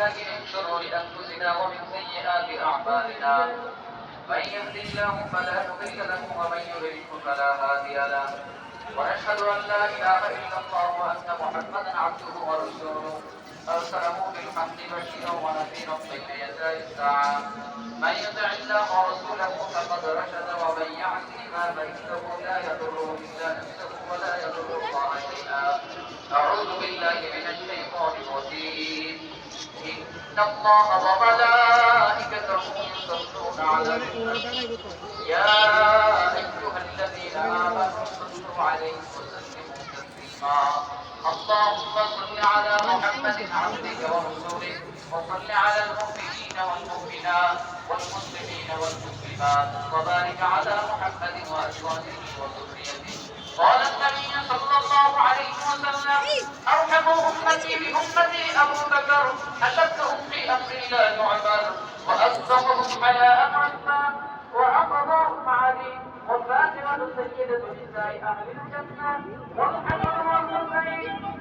بالله من شرور أنفسنا ومن سيئات أعمالنا. من يهد الله فلا مضل له ومن يضلل فلا هادي له. ونشهد أن لا إله إلا الله وأن محمدا عبده ورسوله. أرسله بالحق بشيرا ونذيرا بين يدي الساعة. من يطع الله ورسوله فقد رشد ومن يعصي ما فإنه لا إن الله وملائكته يصلون على النبي يا أيها الذين آمنوا صلوا عليه وسلموا تسليما. اللهم صل على محمد عبدك ورسولك وصل على المؤمنين والمؤمنات والمسلمين والمسلمات وبارك على محمد وأزواجه وذريته. قال النبي صلى أرحم أمتي بأمتي أبو بكر أشدهم في أمر الله عمر وأصدقهم أمر الله وعقبهم علي وفاطمة سيدة نساء أهل الجنة والحسن والحسين